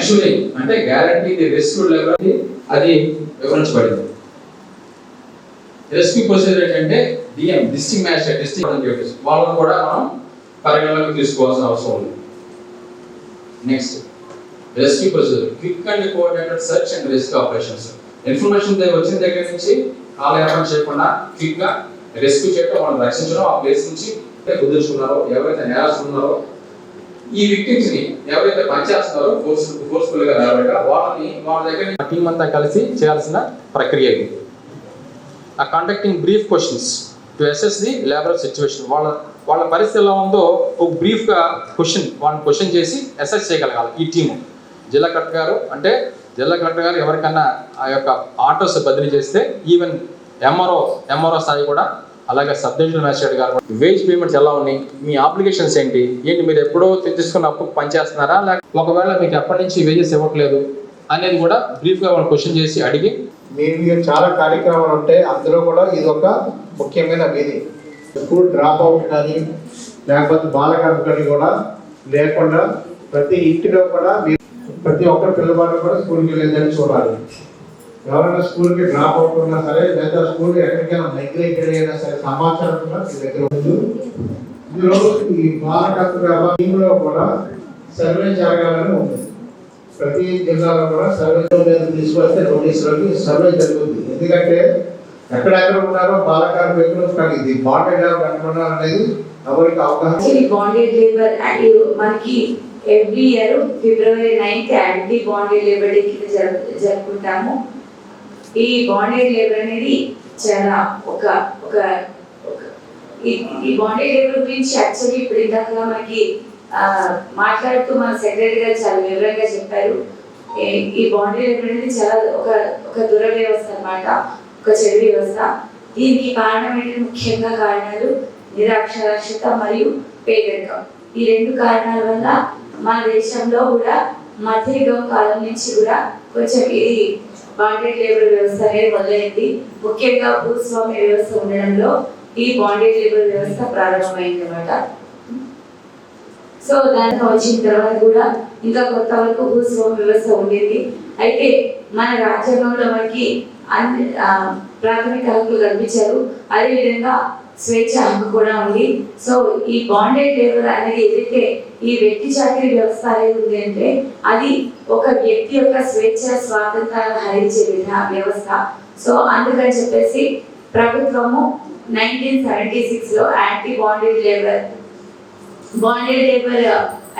మెన్షూరింగ్ అంటే guarantee the rescue level అది వివరించబడింది. రెస్క్యూ ప్రొసీజర్ ఏంటంటే DM district magistrate district duties వాళ్ళని కూడా మనం పరిగణలోకి తీసుకోవాల్సిన అవసరం ఉంది. Next rescue procedure quick and coordinated search and rescue operations information వచ్చిన దగ్గర నుంచి కాలయాపన చేయకుండా క్విక్గా రెస్క్యూ చేయడం వాళ్ళని రక్షించడం ఆ ప్లేస్ నుంచి కుదుర్చుకున్నారో ఎవరైతే నేరస్తున్నారో ఈ విక్టిమ్స్ని ఎవరైతే పనిచేస్తున్నారో ఫోర్స్ ఫోర్స్ఫుల్గా నిలబెట్ట వాళ్ళని వాళ్ళ దగ్గర టీం అంతా కలిసి చేయాల్సిన ప్రక్రియ ఇది. ఆ conducting brief questions to assess the labour situation వాళ్ళ వాళ్ళ పరిస్థితి ఎలా ఉందో ఒక బ్రీఫ్గా క్వశ్చన్ వాళ్ళని క్వశ్చన్ చేసి అసెస్ చేయగలగాలి ఈ టీము. జిల్లా కలెక్టర్ గారు అంటే జిల్లా కలెక్టర్ గారు ఎవరికన్నా ఆ యొక్క ఆటోస్ బదిలీ చేస్తే ఈవెన్ ఎంఆర్ఓ ఎంఆర్ఓ స్థాయి కూడా అలాగే సబ్ డివిజనల్ మ్యాజిస్ట్రేట్ గారు వేజ్ పేమెంట్స్ ఎలా ఉన్నాయి? మీ అప్లికేషన్స్ ఏంటి? ఏంటి మీరు ఎప్పుడో తెచ్చుకున్న అప్పు పనిచేస్తున్నారా? లేక ఒకవేళ మీకు ఎప్పటి నుంచి వేజెస్ ఇవ్వట్లేదు అనేది కూడా బ్రీఫ్గా వాళ్ళు క్వశ్చన్ చేసి అడిగి మీరు చాలా కార్యక్రమాలు ఉంటాయి. అందులో కూడా ఇది ఒక ముఖ్యమైన విధి. ఎప్పుడు డ్రాప్ అవుట్ కానీ లేకపోతే బాలకార్డు కానీ కూడా లేకుండా ప్రతి ఇంటిలో కూడా ప్రతి ఒక్కరు పిల్లవాడు కూడా స్కూల్కి వెళ్ళేదని చూడాలి. ఎవరైనా స్కూల్కి డ్రాప్ అవుట్ ఉన్నా సరే లేదా స్కూల్ ఎక్కడికైనా మైగ్రేటెడ్ అయినా సరే సమాచారం కూడా మీ దగ్గర ఉంది. ఇందులో ఈ భారతీయంలో కూడా సర్వే జరగాలని ఉంది. ప్రతి జిల్లాలో కూడా సర్వే మీద తీసుకొస్తే నోటీసులకి సర్వే జరుగుతుంది. ఎందుకంటే ఎక్కడెక్కడ ఉన్నారో బాలకారు వ్యక్తులు కానీ ఇది బాండెడ్ కనుగొన్నారు అనేది ఎవరికి అవగాహన బాండెడ్ లేబర్ మనకి every year February ninth anti bonded labour day కింద జరుపుకుంటాము. ఈ బాండెడ్ లేబర్ అనేది చాలా ఒక ఒక ఈ- ఈ బాండెడ్ లేబర్ గురించి యాక్చువల్లీ ఇప్పుడు ఇందాక మనకి మాట్లాడుతూ మన సెక్రటరీ గారు చాలా వివరంగా చెప్పారు. ఈ- ఈ బాండెడ్ లేబర్ అనేది చాలా ఒక ఒక దురవ్యవస్థ అన్నమాట ఒక చెడు వ్యవస్థ. దీనికి కారణం ఏంటంటే ముఖ్యంగా కారణాలు నిరక్షరాస్యత మరియు పేదరికం. ఈ రెండు కారణాల వల్ల మన దేశంలో కూడా మధ్యయుగం కాలం నుంచి కూడా కొంచెం ఇది బాండెడ్ లేబర్ వ్యవస్థ అనేది మొదలైంది. ముఖ్యంగా భూస్వామ్య వ్యవస్థ ఉండడంలో ఈ బాండెడ్ లేబర్ వ్యవస్థ ప్రారంభమైంది అన్నమాట సో దానికి వచ్చిన తర్వాత కూడా ఇంకా కొత్త వరకు భూస్వామ్య వ్యవస్థ ఉండేది. అయితే మన రాజ్యాంగంలో మనకి అన్ని ప్రాథమిక హక్కులు కల్పించారు. అదేవిధంగా స్వేచ్ఛ హక్కు కూడా ఉంది. సో ఈ బాండెడ్ లేబర్ అనేది ఏదైతే ఈ వ్యక్తి చాకరీ వ్యవస్థ అనేది ఉంది అంటే అది ఒక వ్యక్తి యొక్క స్వేచ్ఛ స్వాతంత్రాలను హరించే విధా వ్యవస్థ. సో అందుకని చెప్పేసి ప్రభుత్వము నైన్టీన్ సెవెంటీ సిక్స్లో anti bonded labour bonded labour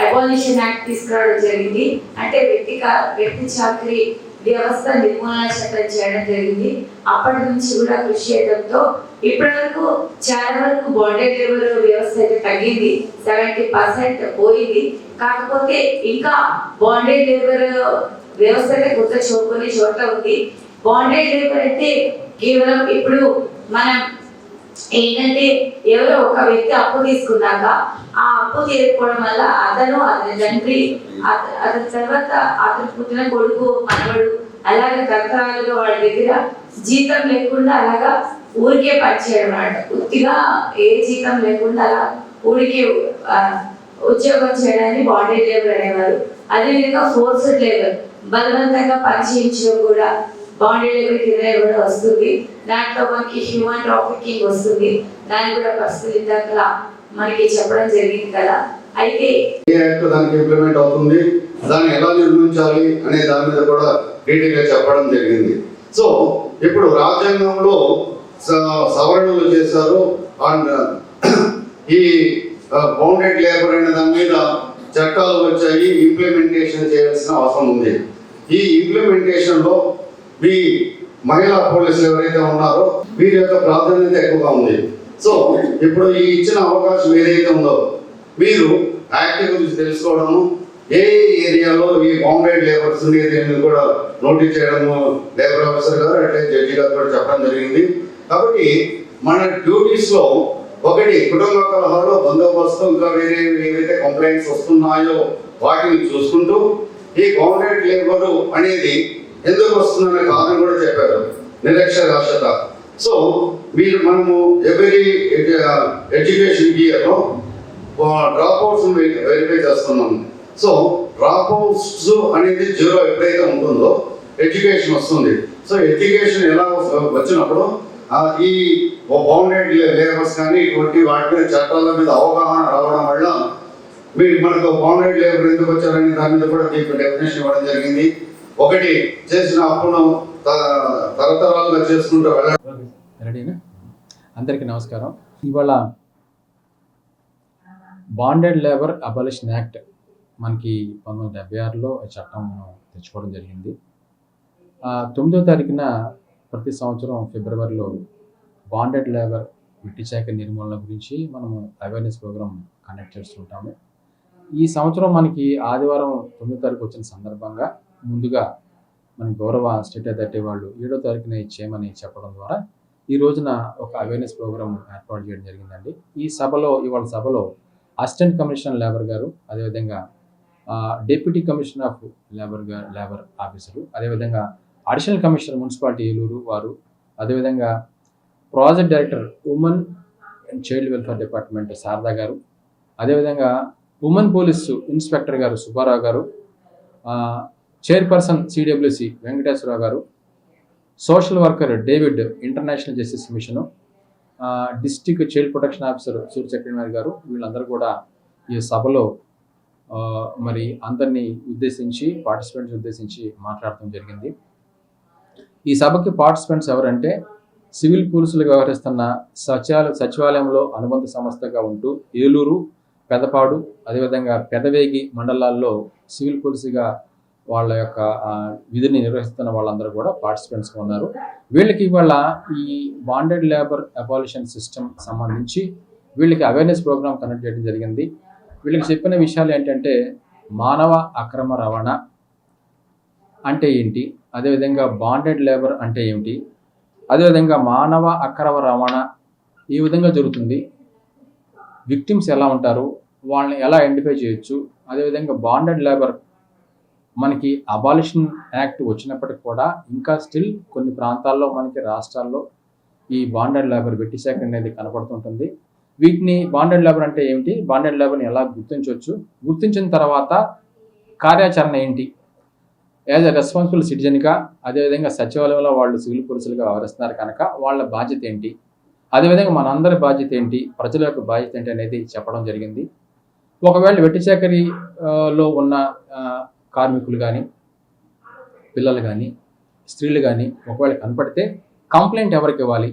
abolition act తీసుకురావడం జరిగింది. అంటే వ్యక్తి వ్యక్తి చాకరీ వ్యవస్థ నిర్మూలన చట్టం చేయడం జరిగింది. అప్పటి నుంచి కూడా కృషి చేయడంతో ఇప్పటి వరకు చాలా వరకు బాండెడ్ లేబర్ వ్యవస్థ అయితే తగ్గింది. సెవెంటీ పర్సెంట్ పోయింది. కాకపోతే ఇంకా బాండెడ్ లేబర్ వ్యవస్థ అయితే కొత్త చోకొని చోట చోట్ల ఉంది. బాండెడ్ లేబర్ అంటే కేవలం ఇప్పుడు మనం ఏంటంటే ఎవరో ఒక వ్యక్తి అప్పు తీసుకున్నాక ఆ అప్పు తీరుకోవడం వల్ల అతను అతని తండ్రి అతని తర్వాత అతను పుట్టిన కొడుకు మనవడు అలాగే తరతరాలుగా వాళ్ళ దగ్గర జీతం లేకుండా అలాగా ఊరికే పనిచేయడం అన్నమాట ఉత్తిగా ఏ జీతం లేకుండా అలా ఊరికే ఉద్యోగం చేయడాన్ని బాడీ లేబర్ అనేవారు. అదేవిధంగా ఫోర్స్డ్ లేబర్ బలవంతంగా పనిచేయించడం కూడా బాండీ లేబర్ కింద కూడా వస్తుంది. దాంట్లో మనకి హ్యూమన్ ట్రాఫికింగ్ వస్తుంది. దాన్ని కూడా పరిశీలించాక మనకి చెప్పడం జరిగింది కదా. అయితే ఏ యాక్ట్ దానికి ఇంప్లిమెంట్ అవుతుంది? దాన్ని ఎలా నిర్మించాలి అనే దాని మీద కూడా డీటెయిల్ చెప్పడం జరిగింది. సో ఇప్పుడు రాజ్యాంగంలో స- సవరణలు చేశారు. అండ్ ఈ బౌండెడ్ లేబర్ అనే దాని మీద చట్టాలు వచ్చాయి. ఇంప్లిమెంటేషన్ చేయాల్సిన అవసరం ఉంది. ఈ ఇంప్లిమెంటేషన్లో మీ మహిళా పోలీసులు ఎవరైతే ఉన్నారో వీరి యొక్క ప్రాధాన్యత ఎక్కువగా ఉంది. సో ఇప్పుడు ఈ ఇచ్చిన అవకాశం ఏదైతే ఉందో మీరు యాక్ట్ గురించి తెలుసుకోవడము ఏ ఏరియాలో ఈ బాంబేడ్ లేబర్స్ దీన్ని కూడా నోటీస్ చేయడము లేబర్ ఆఫీసర్ గారు అట్లే జడ్జి గారు కూడా చెప్పడం జరిగింది. కాబట్టి మన డ్యూటీస్లో ఒకటి కుటుంబ కలహాలు బందోబస్తు ఇంకా వేరే ఏవైతే కంప్లైంట్స్ వస్తున్నాయో వాటిని చూసుకుంటూ ఈ బాంబేడ్ లేబర్ అనేది ఎందుకు వస్తుందనే కారణం కూడా చెప్పారు. నిరక్షరాస్యత సో మీరు మనము ఎవరీ ఎడ్యుకేషన్ ఇయర్లో డ్రాప్ అవుట్స్ వెరిఫై చేస్తున్నాం సో డ్రాప్ అవుట్స్ అనేది జీరో ఎప్పుడైతే ఉంటుందో ఎడ్యుకేషన్ వస్తుంది. సో ఎడ్యుకేషన్ ఎలా వచ్చినప్పుడు ఈ బౌండెడ్ లేబర్స్ కానీ ఇటువంటి వాటి మీద చట్టాల మీద అవగాహన రావడం వల్ల మీరు మనకు బౌండెడ్ లేబర్ ఎందుకు వచ్చారని దాని మీద కూడా మీకు డెఫినేషన్ ఇవ్వడం జరిగింది. ఒకటి చేసిన అప్పును తరతరాలుగా చేసుకుంటూ వెళ్ళడం. రెడీనా? అందరికీ నమస్కారం. ఇవాళ బాండెడ్ లేబర్ అబాలిషన్ యాక్ట్ మనకి పంతొమ్మిది వందల డెబ్బై ఆరులో ఈ చట్టం మనం తెచ్చుకోవడం జరిగింది. తొమ్మిదో తారీఖున ప్రతి సంవత్సరం ఫిబ్రవరిలో బాండెడ్ లేబర్ విట్టిచాక నిర్మూలన గురించి మనము అవేర్నెస్ ప్రోగ్రామ్ కండక్ట్ చేస్తుంటాము. ఈ సంవత్సరం మనకి ఆదివారం తొమ్మిదో తారీఖు వచ్చిన సందర్భంగా ముందుగా మన గౌరవ స్టేట్ అథారిటీ వాళ్ళు ఏడో తారీఖున ఇచ్చేయమని చెప్పడం ద్వారా ఈ రోజున ఒక అవేర్నెస్ ప్రోగ్రామ్ ఏర్పాటు చేయడం జరిగిందండి. ఈ సభలో ఇవాళ సభలో అసిస్టెంట్ కమిషనర్ లేబర్ గారు అదేవిధంగా డిప్యూటీ కమిషనర్ ఆఫ్ లేబర్ గారు లేబర్ ఆఫీసరు అదేవిధంగా అడిషనల్ కమిషనర్ మున్సిపాలిటీ ఏలూరు వారు అదేవిధంగా project director women and child welfare department Sharada గారు అదేవిధంగా ఉమెన్ పోలీసు ఇన్స్పెక్టర్ గారు సుబ్బారావు గారు చైర్పర్సన్ సిడబ్ల్యూసి వెంకటేశ్వరరావు గారు social worker David international justice mission district child protection officer Surya Chakravarthy గారు వీళ్ళందరూ కూడా ఈ సభలో మరి అందరినీ ఉద్దేశించి పార్టిసిపెంట్స్ ఉద్దేశించి మాట్లాడటం జరిగింది. ఈ సభకి పార్టిసిపెంట్స్ ఎవరంటే సివిల్ పోలీసులుగా వ్యవహరిస్తున్న సచివాల సచివాలయంలో అనుబంధ సంస్థగా ఉంటూ ఏలూరు పెదపాడు అదేవిధంగా పెదవేగి మండలాల్లో సివిల్ పోలీసుగా వాళ్ళ యొక్క విధిని నిర్వహిస్తున్న వాళ్ళందరూ కూడా పార్టిసిపెంట్స్గా ఉన్నారు. వీళ్ళకి ఇవాళ ఈ బాండెడ్ లేబర్ అబాలిషన్ సిస్టమ్ సంబంధించి వీళ్ళకి అవేర్నెస్ ప్రోగ్రామ్ కండక్ట్ చేయడం జరిగింది. వీళ్ళకి చెప్పిన విషయాలు ఏంటంటే మానవ అక్రమ రవాణా అంటే ఏంటి? అదేవిధంగా బాండెడ్ లేబర్ అంటే ఏమిటి? అదేవిధంగా మానవ అక్రమ రవాణా ఈ విధంగా జరుగుతుంది. విక్టిమ్స్ ఎలా ఉంటారు? వాళ్ళని ఎలా ఐడెంటిఫై చేయొచ్చు? అదేవిధంగా బాండెడ్ లేబర్ మనకి అబాలిషన్ యాక్ట్ వచ్చినప్పటికి కూడా ఇంకా స్టిల్ కొన్ని ప్రాంతాల్లో మనకి రాష్ట్రాల్లో ఈ బాండెడ్ లేబర్ వెట్టి శాఖ అనేది కనపడుతుంటుంది వీటిని బాండెడ్ లేబర్ అంటే ఏమిటి? బాండెడ్ లేబర్ని ఎలా గుర్తించవచ్చు? గుర్తించిన తర్వాత కార్యాచరణ ఏంటి? యాజ్ అ రెస్పాన్సిబుల్ సిటిజన్గా అదేవిధంగా సచివాలయంలో వాళ్ళు సివిల్ పోలీసులుగా వ్యవహరిస్తున్నారు కనుక వాళ్ళ బాధ్యత ఏంటి? అదేవిధంగా మనందరి బాధ్యత ఏంటి? ప్రజల యొక్క బాధ్యత ఏంటి అనేది చెప్పడం జరిగింది. ఒకవేళ వెట్టి ఉన్న కార్మికులు కానీ పిల్లలు కానీ స్త్రీలు కానీ ఒకవేళ కనపడితే కంప్లైంట్ ఎవరికి ఇవ్వాలి?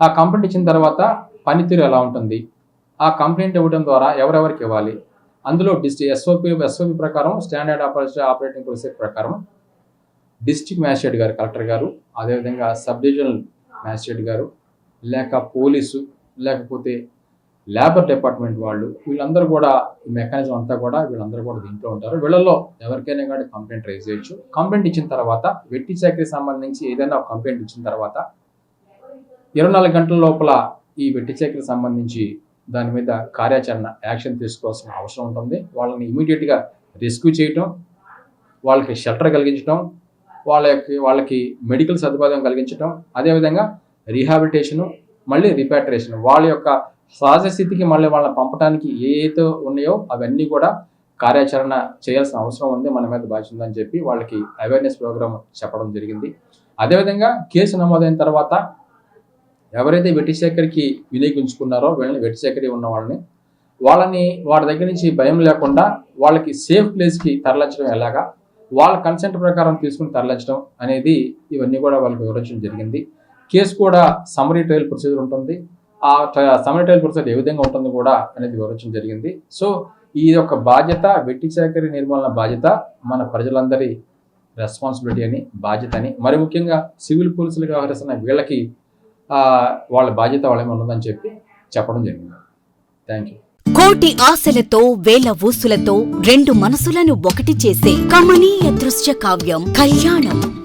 ఆ కంప్లైంట్ ఇచ్చిన తర్వాత పనితీరు ఎలా ఉంటుంది? ఆ కంప్లైంట్ ఇవ్వడం ద్వారా ఎవరెవరికి ఇవ్వాలి? అందులో డిస్టి ఎస్ఓపి ఎస్ఓపి ప్రకారం స్టాండర్డ్ ఆపరేషన్ ఆపరేటింగ్ ప్రొసీజర్ ప్రకారం డిస్ట్రిక్ట్ మ్యాజిస్ట్రేట్ గారు కలెక్టర్ గారు అదేవిధంగా సబ్ డివిజనల్ మ్యాజిస్ట్రేట్ గారు లేక పోలీసు లేకపోతే లేబర్ డిపార్ట్మెంట్ వాళ్ళు వీళ్ళందరూ కూడా ఈ మెకానిజం అంతా కూడా వీళ్ళందరూ కూడా దీంట్లో ఉంటారు. వీళ్ళల్లో ఎవరికైనా కానీ కంప్లైంట్ రైజ్ చేయొచ్చు. కంప్లైంట్ ఇచ్చిన తర్వాత వెట్టి చాకరీ సంబంధించి ఏదైనా ఒక కంప్లైంట్ ఇచ్చిన తర్వాత ఇరవై నాలుగు గంటల లోపల ఈ వెట్టి చాకరీ సంబంధించి దాని మీద కార్యాచరణ యాక్షన్ తీసుకోవాల్సిన అవసరం ఉంటుంది. వాళ్ళని ఇమీడియట్గా రెస్క్యూ చేయటం వాళ్ళకి షెల్టర్ కలిగించడం వాళ్ళకి వాళ్ళకి మెడికల్ సదుపాయం కలిగించడం అదేవిధంగా రీహాబిలిటేషను మళ్ళీ రిపాట్రేషన్ వాళ్ళ యొక్క సహజ స్థితికి మళ్ళీ వాళ్ళని పంపడానికి ఏదైతే ఉన్నాయో అవన్నీ కూడా కార్యాచరణ చేయాల్సిన అవసరం ఉంది మన మీద బాధ్యత ఉందని చెప్పి వాళ్ళకి అవేర్నెస్ ప్రోగ్రామ్ చెప్పడం జరిగింది. అదేవిధంగా కేసు నమోదైన తర్వాత ఎవరైతే వెట్టి వినియోగించుకున్నారో వీళ్ళని వెట్టి శేఖరి ఉన్న వాళ్ళని వాళ్ళని వాళ్ళ దగ్గర నుంచి భయం లేకుండా వాళ్ళకి సేఫ్ ప్లేస్కి తరలించడం ఎలాగా వాళ్ళ కన్సెంట్ ప్రకారం తీసుకుని తరలించడం అనేది ఇవన్నీ కూడా వాళ్ళకి వివరించడం జరిగింది. కేసు కూడా సమరీ ట్రయల్ ప్రొసీజర్ ఉంటుంది. ఆ సమరీ ట్రయల్ ప్రొసీజర్ ఏ విధంగా ఉంటుంది కూడా అనేది వివరించడం జరిగింది. సో ఈ యొక్క బాధ్యత వెట్టి చాకరీ నిర్మూలన బాధ్యత మన ప్రజలందరి రెస్పాన్సిబిలిటీ అని బాధ్యత అని మరి ముఖ్యంగా సివిల్ పోలీసులు వ్యవహరిస్తున్న వీళ్ళకి వాళ్ళ బాధ్యత వాళ్ళేమో ఉన్నదని చెప్పి చెప్పడం జరిగింది. థ్యాంక్ యూ కోటి ఆశలతో వేల ఊసులతో రెండు మనసులను ఒకటి చేసే కమనీయ దృశ్య కావ్యం కళ్యాణం.